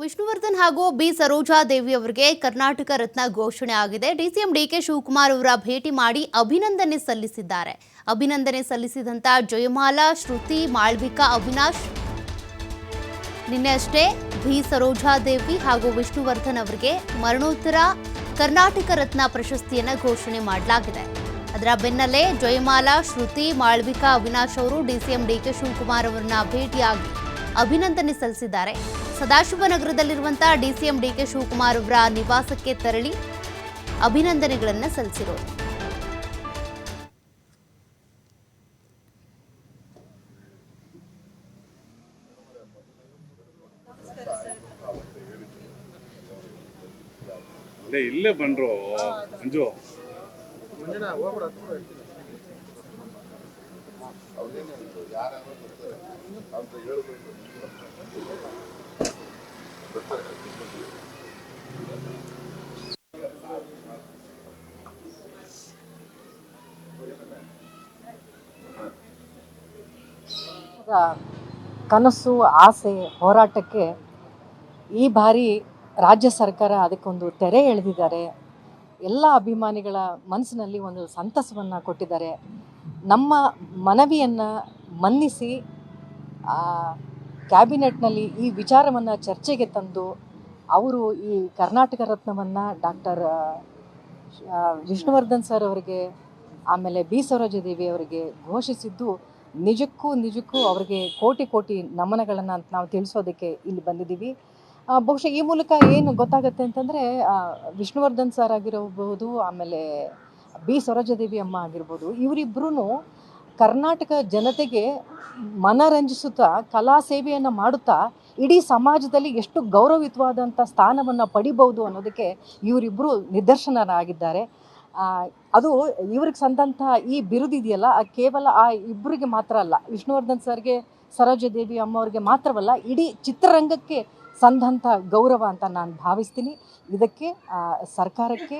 ವಿಷ್ಣುವರ್ಧನ್ ಹಾಗೂ ಬಿ ಸರೋಜಾ ದೇವಿ ಅವರಿಗೆ ಕರ್ನಾಟಕ ರತ್ನ ಘೋಷಣೆ ಆಗಿದೆ. ಡಿಸಿಎಂ ಡಿಕೆ ಶಿವಕುಮಾರ್ ಅವರ ಭೇಟಿ ಮಾಡಿ ಅಭಿನಂದನೆ ಸಲ್ಲಿಸಿದ್ದಾರೆ. ಅಭಿನಂದನೆ ಸಲ್ಲಿಸಿದಂತ ಜಯಮಾಲಾ, ಶ್ರುತಿ, ಮಾಳ್ವಿಕಾ, ಅವಿನಾಶ್ ನಿನ್ನೆ ಅಷ್ಟೇ ಬಿ ಸರೋಜಾ ದೇವಿ ಹಾಗೂ ವಿಷ್ಣುವರ್ಧನ್ ಅವರಿಗೆ ಮರಣೋತ್ತರ ಕರ್ನಾಟಕ ರತ್ನ ಪ್ರಶಸ್ತಿಯನ್ನು ಘೋಷಣೆ ಮಾಡಲಾಗಿದೆ. ಅದರ ಬೆನ್ನಲ್ಲೇ ಜಯಮಾಲಾ, ಶ್ರುತಿ, ಮಾಳ್ವಿಕಾ, ಅವಿನಾಶ್ ಅವರು ಡಿಸಿಎಂ ಡಿಕೆ ಶಿವಕುಮಾರ್ ಅವರನ್ನ ಭೇಟಿಯಾಗಿ ಅಭಿನಂದನೆ ಸಲ್ಲಿಸಿದ್ದಾರೆ. ಸದಾಶಿವನಗರದಲ್ಲಿರುವಂತಹ ಡಿಸಿಎಂ ಡಿಕೆ ಶಿವಕುಮಾರ್ ಅವರ ನಿವಾಸಕ್ಕೆ ತೆರಳಿ ಅಭಿನಂದನೆಗಳನ್ನು ಸಲ್ಲಿಸಿರೋದು ಇಲ್ಲೇ ಬಂದ್ರು. ಮಂಜು. ಕನಸು, ಆಸೆ, ಹೋರಾಟಕ್ಕೆ ಈ ಬಾರಿ ರಾಜ್ಯ ಸರ್ಕಾರ ಅದಕ್ಕೊಂದು ತೆರೆ ಎಳೆದಿದ್ದಾರೆ. ಎಲ್ಲ ಅಭಿಮಾನಿಗಳ ಮನಸ್ಸಿನಲ್ಲಿ ಒಂದು ಸಂತಸವನ್ನು ಕೊಟ್ಟಿದ್ದಾರೆ. ನಮ್ಮ ಮನವಿಯನ್ನು ಮನ್ನಿಸಿ ಕ್ಯಾಬಿನೆಟ್ನಲ್ಲಿ ಈ ವಿಚಾರವನ್ನು ಚರ್ಚೆಗೆ ತಂದು ಅವರು ಈ ಕರ್ನಾಟಕ ರತ್ನವನ್ನು ಡಾಕ್ಟರ್ ವಿಷ್ಣುವರ್ಧನ್ ಸರ್ ಅವರಿಗೆ, ಆಮೇಲೆ ಬಿ ಸರೋಜದೇವಿ ಅವರಿಗೆ ಘೋಷಿಸಿದ್ದು ನಿಜಕ್ಕೂ ನಿಜಕ್ಕೂ ಅವರಿಗೆ ಕೋಟಿ ಕೋಟಿ ನಮನಗಳನ್ನು ಅಂತ ನಾವು ತಿಳಿಸೋದಕ್ಕೆ ಇಲ್ಲಿ ಬಂದಿದ್ದೀವಿ. ಬಹುಶಃ ಈ ಮೂಲಕ ಏನು ಗೊತ್ತಾಗುತ್ತೆ ಅಂತಂದರೆ ವಿಷ್ಣುವರ್ಧನ್ ಸರ್ ಆಗಿರಬಹುದು, ಆಮೇಲೆ ಬಿ ಸರೋಜದೇವಿ ಅಮ್ಮ ಆಗಿರ್ಬೋದು ಇವರಿಬ್ಬರೂ ಕರ್ನಾಟಕ ಜನತೆಗೆ ಮನರಂಜಿಸುತ್ತಾ ಕಲಾ ಸೇವೆಯನ್ನು ಮಾಡುತ್ತಾ ಇಡೀ ಸಮಾಜದಲ್ಲಿ ಎಷ್ಟು ಗೌರವಯುತವಾದಂಥ ಸ್ಥಾನವನ್ನು ಪಡಿಬಹುದು ಅನ್ನೋದಕ್ಕೆ ಇವರಿಬ್ಬರು ನಿದರ್ಶನರಾಗಿದ್ದಾರೆ. ಅದು ಇವ್ರಿಗೆ ಸಂದಂತಹ ಈ ಬಿರುದಿದೆಯಲ್ಲ ಆ ಕೇವಲ ಆ ಇಬ್ಬರಿಗೆ ಮಾತ್ರ ಅಲ್ಲ, ವಿಷ್ಣುವರ್ಧನ್ ಸರ್ಗೆ ಸರೋಜದೇವಿ ಅಮ್ಮವ್ರಿಗೆ ಮಾತ್ರವಲ್ಲ, ಇಡೀ ಚಿತ್ರರಂಗಕ್ಕೆ ಸಂದಂಥ ಗೌರವ ಅಂತ ನಾನು ಭಾವಿಸ್ತೀನಿ. ಇದಕ್ಕೆ ಸರ್ಕಾರಕ್ಕೆ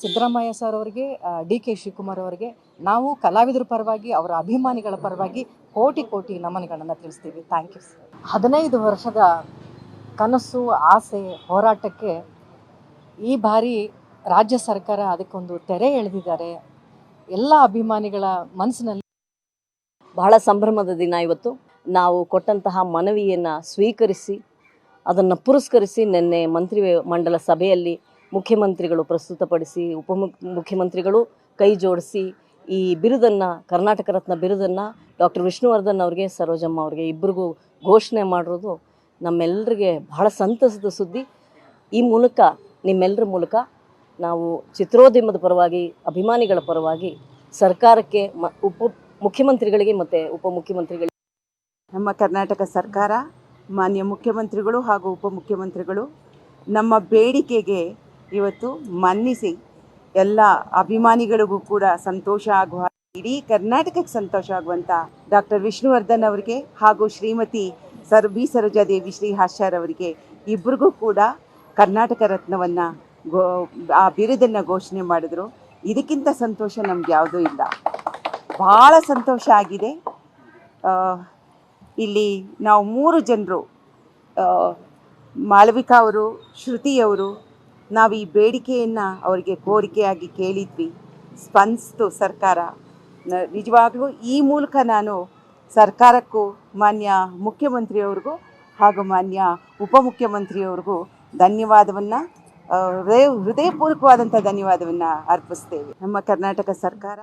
ಸಿದ್ದರಾಮಯ್ಯ ಸರ್ ಅವರಿಗೆ ಡಿ ಕೆ ಶಿವಕುಮಾರ್ ಅವರಿಗೆ ನಾವು ಕಲಾವಿದರ ಪರವಾಗಿ, ಅವರ ಅಭಿಮಾನಿಗಳ ಪರವಾಗಿ ಕೋಟಿ ಕೋಟಿ ನಮನಗಳನ್ನು ತಿಳಿಸ್ತೀವಿ. ಥ್ಯಾಂಕ್ ಯು ಸರ್ ಹದಿನೈದು ವರ್ಷದ ಕನಸು, ಆಸೆ, ಹೋರಾಟಕ್ಕೆ ಈ ಬಾರಿ ರಾಜ್ಯ ಸರ್ಕಾರ ಅದಕ್ಕೊಂದು ತೆರೆ ಎಳೆದಿದ್ದಾರೆ. ಎಲ್ಲ ಅಭಿಮಾನಿಗಳ ಮನಸ್ಸಿನಲ್ಲಿ ಬಹಳ ಸಂಭ್ರಮದ ದಿನ ಇವತ್ತು. ನಾವು ಕೊಟ್ಟಂತಹ ಮನವಿಯನ್ನು ಸ್ವೀಕರಿಸಿ, ಅದನ್ನು ಪುರಸ್ಕರಿಸಿ ನಿನ್ನೆ ಮಂತ್ರಿ ಮಂಡಲ ಸಭೆಯಲ್ಲಿ ಮುಖ್ಯಮಂತ್ರಿಗಳು ಪ್ರಸ್ತುತಪಡಿಸಿ, ಉಪ ಮುಖ್ಯಮಂತ್ರಿಗಳು ಕೈ ಜೋಡಿಸಿ ಈ ಬಿರುದನ್ನು, ಕರ್ನಾಟಕ ರತ್ನ ಬಿರುದನ್ನು ಡಾಕ್ಟರ್ ವಿಷ್ಣುವರ್ಧನ್ ಅವ್ರಿಗೆ, ಸರೋಜಮ್ಮ ಅವ್ರಿಗೆ ಇಬ್ಬರಿಗೂ ಘೋಷಣೆ ಮಾಡಿರೋದು ನಮ್ಮೆಲ್ಲರಿಗೆ ಬಹಳ ಸಂತಸದ ಸುದ್ದಿ. ಈ ಮೂಲಕ ನಿಮ್ಮೆಲ್ಲರ ಮೂಲಕ ನಾವು ಚಿತ್ರೋದ್ಯಮದ ಪರವಾಗಿ, ಅಭಿಮಾನಿಗಳ ಪರವಾಗಿ, ಸರ್ಕಾರಕ್ಕೆ ಮ, ಉಪ ಮುಖ್ಯಮಂತ್ರಿಗಳಿಗೆ ಮತ್ತು ಉಪಮುಖ್ಯಮಂತ್ರಿಗಳಿಗೆ ನಮ್ಮ ಕರ್ನಾಟಕ ಸರ್ಕಾರ, ಮಾನ್ಯ ಮುಖ್ಯಮಂತ್ರಿಗಳು ಹಾಗೂ ಉಪಮುಖ್ಯಮಂತ್ರಿಗಳು ನಮ್ಮ ಬೇಡಿಕೆಗೆ ಇವತ್ತು ಮನ್ನಿಸಿ ಎಲ್ಲ ಅಭಿಮಾನಿಗಳಿಗೂ ಕೂಡ ಸಂತೋಷ ಆಗುವ ಇಡೀ ಕರ್ನಾಟಕಕ್ಕೆ ಸಂತೋಷ ಆಗುವಂಥ ಡಾಕ್ಟರ್ ವಿಷ್ಣುವರ್ಧನ್ ಅವರಿಗೆ ಹಾಗೂ ಶ್ರೀಮತಿ ಸರ್ ಬಿ ಸರೋಜಾದೇವಿ ಶ್ರೀ ಹಾಸ್ಯಾರ್ ಅವರಿಗೆ ಇಬ್ಬರಿಗೂ ಕೂಡ ಕರ್ನಾಟಕ ರತ್ನವನ್ನು ಗೋ ಆ ಬಿರುದನ್ನು ಘೋಷಣೆ ಮಾಡಿದ್ರು. ಇದಕ್ಕಿಂತ ಸಂತೋಷ ನಮ್ಗೆ ಯಾವುದೂ ಇಲ್ಲ. ಭಾಳ ಸಂತೋಷ ಆಗಿದೆ. ಇಲ್ಲಿ ನಾವು ಮೂರು ಜನರು ಮಾಳವಿಕಾ ಅವರು ಶ್ರುತಿಯವರು ನಾವು ಈ ಬೇಡಿಕೆಯನ್ನು ಅವರಿಗೆ ಕೋರಿಕೆಯಾಗಿ ಕೇಳಿದ್ವಿ. ಸ್ಪಂದಿಸ್ತು ಸರ್ಕಾರ. ನಿಜವಾಗಲೂ ಈ ಮೂಲಕ ನಾನು ಸರ್ಕಾರಕ್ಕೂ ಮಾನ್ಯ ಮುಖ್ಯಮಂತ್ರಿಯವ್ರಿಗೂ ಹಾಗೂ ಮಾನ್ಯ ಉಪಮುಖ್ಯಮಂತ್ರಿಯವ್ರಿಗೂ ಧನ್ಯವಾದವನ್ನು ಹೃದಯ ಹೃದಯಪೂರ್ವಕವಾದಂಥ ಧನ್ಯವಾದವನ್ನು ಅರ್ಪಿಸ್ತೇವೆ. ನಮ್ಮ ಕರ್ನಾಟಕ ಸರ್ಕಾರ.